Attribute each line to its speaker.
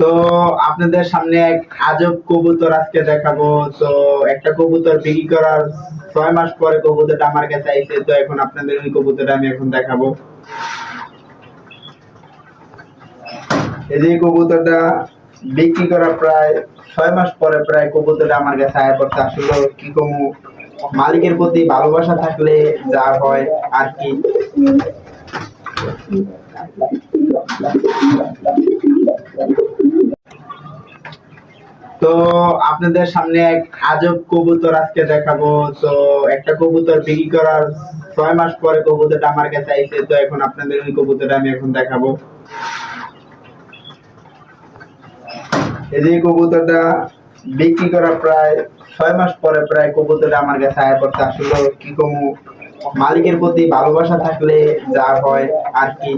Speaker 1: তো আপনাদের সামনে এক আজব কবুতর আজকে দেখাবো। তো একটা কবুতর বিক্রি করার ছয় মাস পরে কবুতরটা আমার কাছে আইছে, তো এখন আপনাদের ওই কবুতরটা আমি এখন দেখাবো। এই যে কবুতরটা বিক্রি করার প্রায় ছয় মাস পরে প্রায় কবুতরটা আমার কাছে আয়া করতে আসলে কি কমু, মালিকের প্রতি ভালোবাসা থাকলে যা হয় আর কি। তো আপনাদের সামনে এক আজব কবুতর আজকে দেখাবো। তো একটা কবুতর বিক্রি করার ছয় মাস পরে কবুতরটা আমার কাছে আইছে, তো এখন আপনাদের ওই কবুতরটা আমি এখন দেখাবো। এই যে কবুতরটা বিক্রি করার প্রায় ছয় মাস পরে প্রায় কবুতরটা আমার কাছে আয়া করতে আসলে কি কমু, মালিকের প্রতি ভালোবাসা থাকলে যা হয় আর কি।